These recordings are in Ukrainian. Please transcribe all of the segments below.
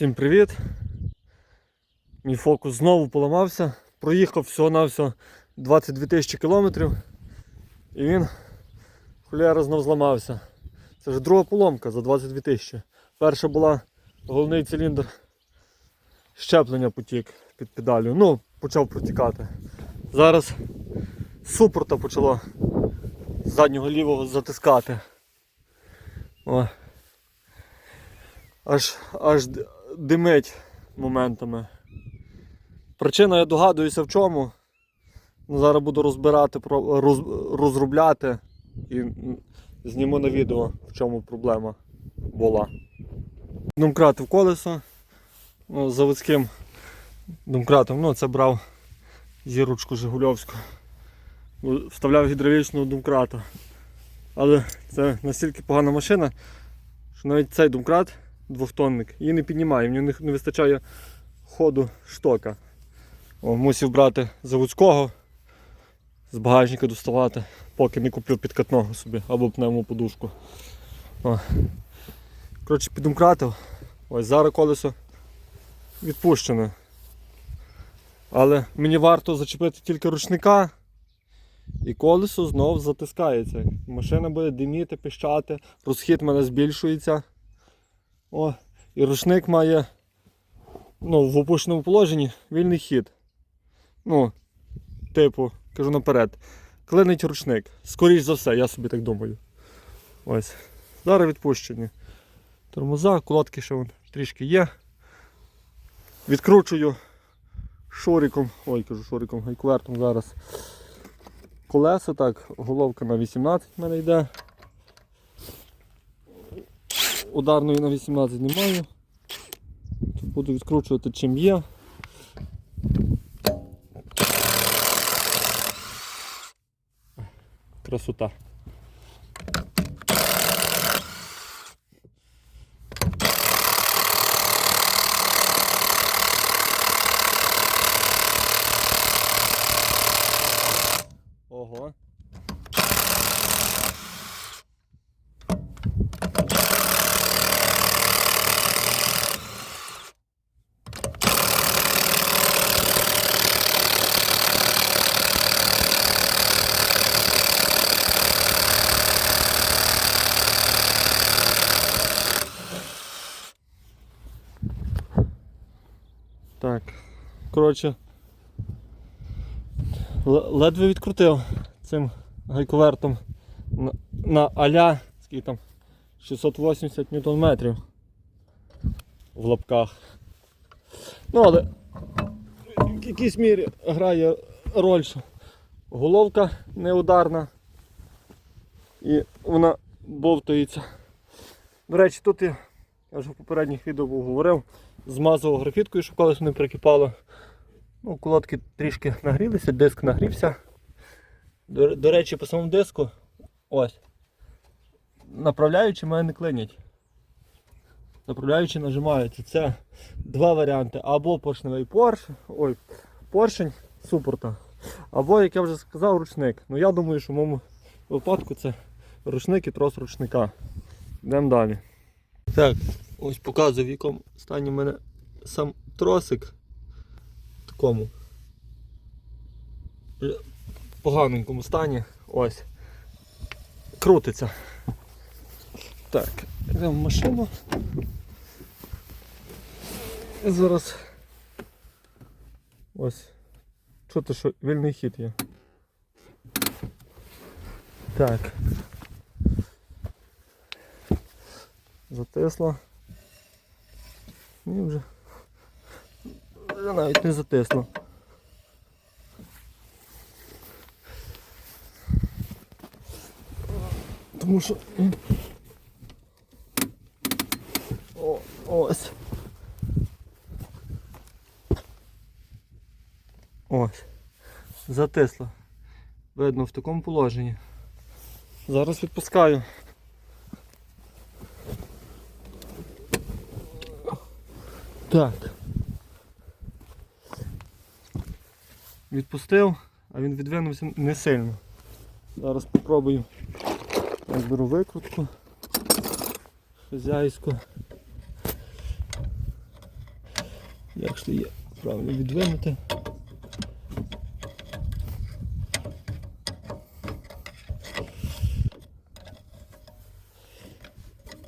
Всім привіт! Мій фокус знову поламався. Проїхав всього-навсього 22 тисячі кілометрів і він холєра знов зламався. Це вже друга поломка за 22 тисячі. Перша була головний циліндр щеплення потік під педалю. Ну, почав протікати. Зараз супорта почало з заднього лівого затискати. О. Аж, аж димить моментами. Причина, я догадуюся в чому. Ну, Зараз буду розбирати, роз, розробляти і зніму на відео, в чому проблема була. Домкратив колесо ну, заводським домкратом. Ну, це брав зірочку Жигульовську. Ну, Вставляв гідравлічного домкрата. Але це настільки погана машина, що навіть цей домкрат двохтонник її не піднімає, в нього не- вистачає ходу штока. О, мусив брати заводського з багажника доставати, поки не куплю підкатного собі або пневмоподушку. О. Коротше, підумкратив. Ось зараз колесо відпущене. Але мені варто зачепити тільки ручника і колесо знов затискається. Машина буде диміти, пищати, розхід мене збільшується. О, і рушник має ну, в опущеному положенні вільний хід. Ну, типу, кажу наперед. Клинить ручник. Скоріш за все, я собі так думаю. Ось. Зараз відпущені. Тормоза, колодки ще вон трішки є. Відкручую шуриком, ой, кажу шуриком, гайкувертом зараз. Колеса так, головка на 18 в мене йде. Ударної на 18 немає. Буду відкручувати чим є. Красота. Ого. Так, коротше, ледве відкрутив цим гайковертом на, на аля скільки там 680 ньютон метрів в лапках. Ну, але в якійсь мірі грає роль, що головка неударна і вона бовтається. До речі, тут я, я вже в попередніх відео був говорив, змазував графіткою, щоб колесо не прикипало. Ну, колодки трішки нагрілися, диск нагрівся. До, до речі, по самому диску, ось. Направляючи мене не клинять. Направляючи нажимаються. Це два варіанти. Або поршневий порш, ой, поршень супорта. Або, як я вже сказав, ручник. Ну я думаю, що в моєму випадку це ручник і трос ручника. Йдемо далі. Так, ось показую, в якому стані в мене сам тросик. Такому поганенькому стані. Ось. Крутиться. Так, йдемо в машину. І зараз. Ось. Чути, що вільний хід є. Так. Затисло. Ні, вже. Вже навіть не затисло. Тому що. О, ось. Ось. Затисло. Видно в такому положенні. Зараз відпускаю. Так. Відпустив, а він відвинувся не сильно. Зараз спробую. Я беру викрутку хазяйську. Як ж то є правильно відвинути.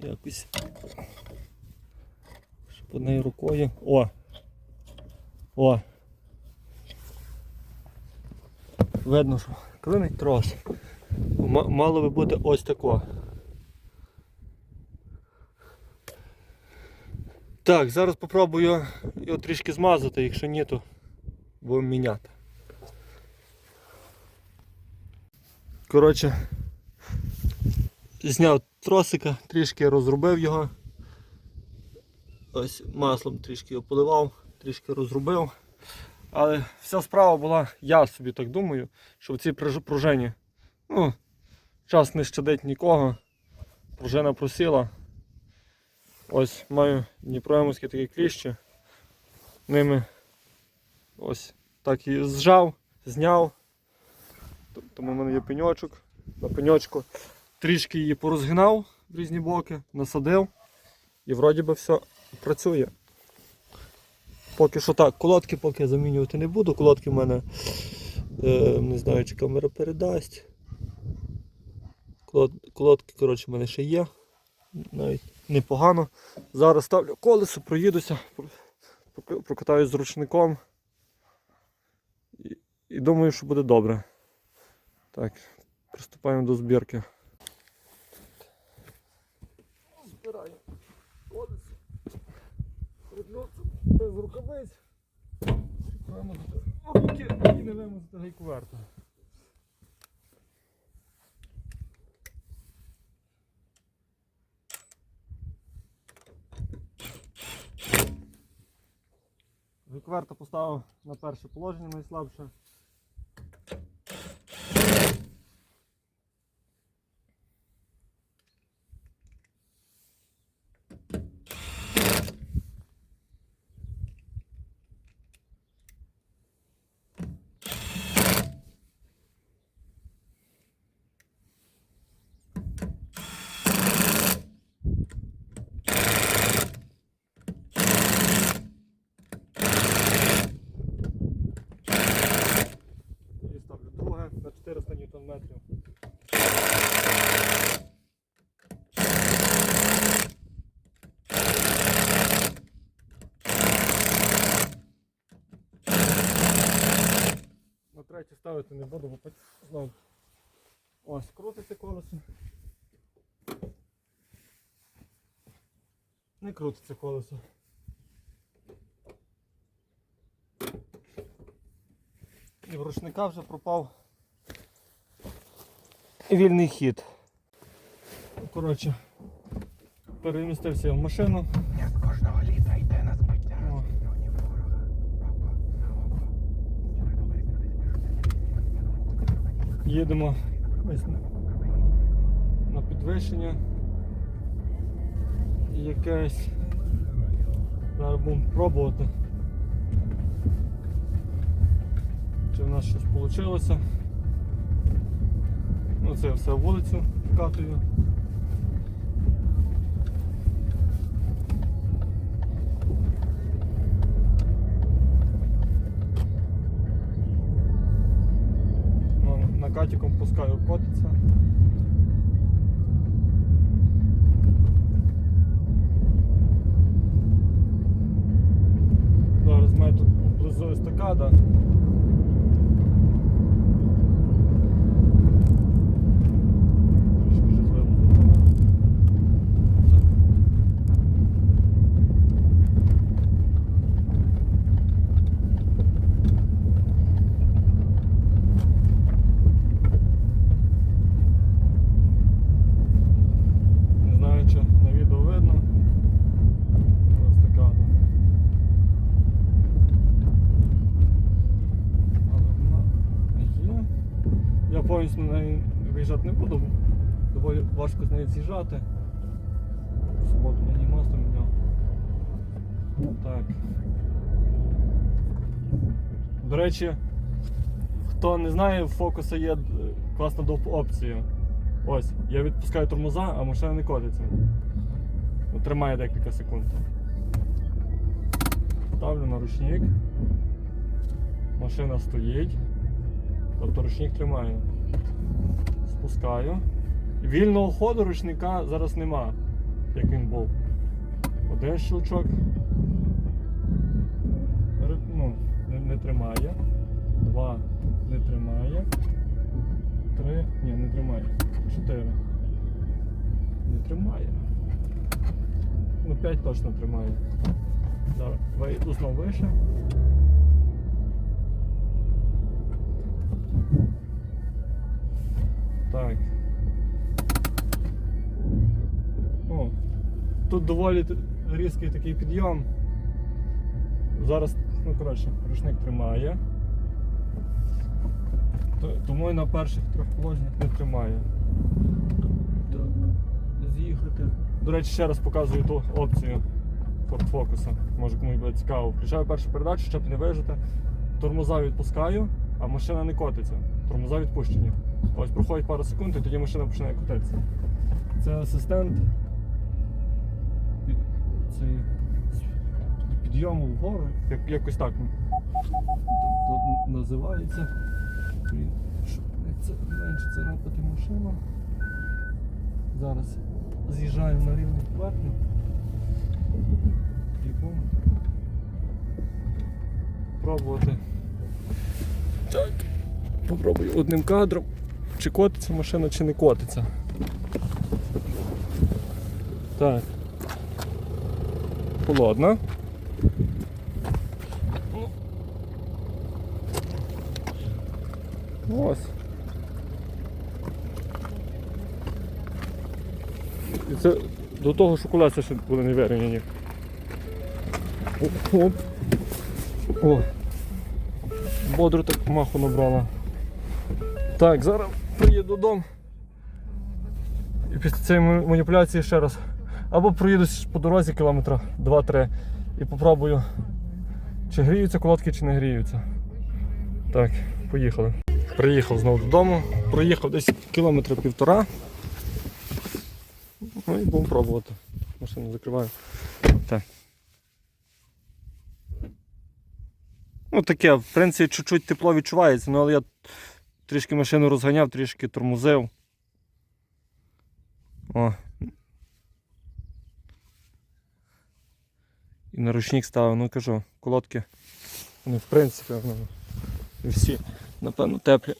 Якось. Щоб однією рукою. О! О! Видно, що клинить трос. Мало би бути ось тако. Так, зараз попробую його трішки змазати, якщо ні, то будемо міняти. Коротше, зняв тросика, трішки розробив його. Ось маслом трішки його поливав, трішки розробив. Але вся справа була, я собі так думаю, що в цій пружині ну, час не щадить нікого. Пружина просіла. Ось маю дніпроємовські такі кліщі. Ними ось так і зжав, зняв. Тому в мене є пеньочок. На пеньочку трішки її порозгинав в різні боки, насадив і вроді би все працює. Поки що так, колодки поки замінювати не буду. Колодки в мене е, не знаю, чи камера передасть. Колод- Колодки, коротше, в мене ще є. Навіть непогано. Зараз ставлю колесо, проїдуся, прокатаюсь з ручником. І, і думаю, що буде добре. Так, приступаємо до збірки. Збираю рукавиць. Вимазати руки і не за гайку верту. Гайкверта поставив на перше положення найслабше. І ставлю друге на 400 ньютон метрів. На третє ставити не буду, бо знову ось крутиться колесо. Не крутиться колесо. І в рушника вже пропав вільний хід. Ну, Коротше, перемістився в машину. Я з Їдемо ось на, підвищення. Якесь. Зараз будемо пробувати. Чи в нас щось вийшло. Ну це все вулицю вкатую. Ну, накатиком пускаю котиться. Зараз має тут поблизу естакада. Трішки жахливо. Не знаю, чи на відео видно. Ось така. да. Але вона є. Я повністю на неї виїжджати не буду, доволі важко з неї з'їжджати. В суботу мені масло міняв. Так. До речі, хто не знає, в фокуса є е, класна доп опція. Ось, я відпускаю тормоза, а машина не котиться. Тримає декілька секунд. ставлю на ручник. Машина стоїть. Тобто ручник тримає. Спускаю. Вільного ходу ручника зараз нема, як він був. Один щелчок. Ну, не, не тримає. Два не тримає. Три. Ні, не тримає. Чотири. Не тримає. Ну, п'ять точно тримає. Зараз знову вище. Так. О, тут доволі різкий такий підйом. Зараз, ну коротше, рушник тримає. Тому і на перших трьох положеннях не тримає. Так, з'їхати. До речі, ще раз показую ту опцію Focus. Може комусь буде цікаво. Включаю першу передачу, щоб не вижити. Тормоза відпускаю, а машина не котиться. Тормоза відпущені. Ось проходить пару секунд і тоді машина починає котитися. Це асистент. Це підйому вгору. Як, якось так тут називається. Щоб не це менше царапати машину. Зараз з'їжджаю на рівну поверхню. Пробувати. Так. Попробую одним кадром, чи котиться машина, чи не котиться. Так. Холодна. Ну. Ось. І це до того, що колеса ще були не вирівняні. Оп. О. Бодро так маху набрала. Так, зараз приїду додому. І після цієї маніпуляції ще раз. Або проїдусь по дорозі кілометра 2-3 і попробую, чи гріються колодки, чи не гріються. Так, поїхали. Приїхав знову додому, проїхав десь кілометра півтора. Ну і будемо пробувати. Машину закриваю. Так. Ну таке, в принципі, чуть-чуть тепло відчувається, ну але я трішки машину розганяв, трішки тормозив. О. І на ручник ставив, ну кажу, колодки. Вони в принципі ну, всі, напевно, теплі.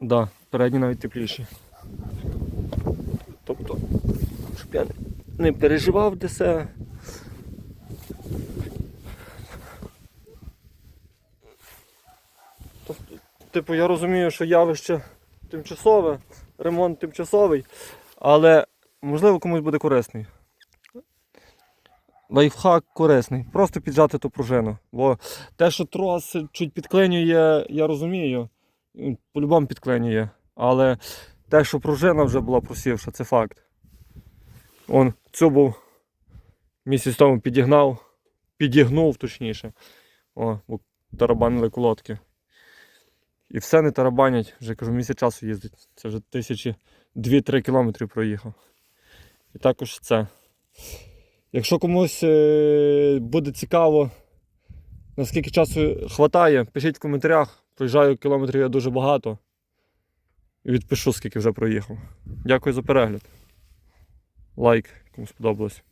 Да, передні навіть тепліші. Тобто, щоб я не переживав де це. Типу, я розумію, що явище тимчасове, ремонт тимчасовий, але можливо комусь буде корисний. Лайфхак корисний. Просто піджати ту пружину. Бо те, що трос чуть підклинює, я розумію. По-любому підклинює. Але те, що пружина вже була просівша, це факт. Он цю був місяць тому підігнав, підігнув точніше. О, тарабанили колодки. І все не тарабанять, вже кажу, місяць часу їздить. Це вже тисячі 2-3 кілометри проїхав. І також це. Якщо комусь е, буде цікаво, наскільки часу хватає, пишіть в коментарях. Проїжджаю кілометрів я дуже багато. І відпишу, скільки вже проїхав. Дякую за перегляд. Лайк, кому сподобалось.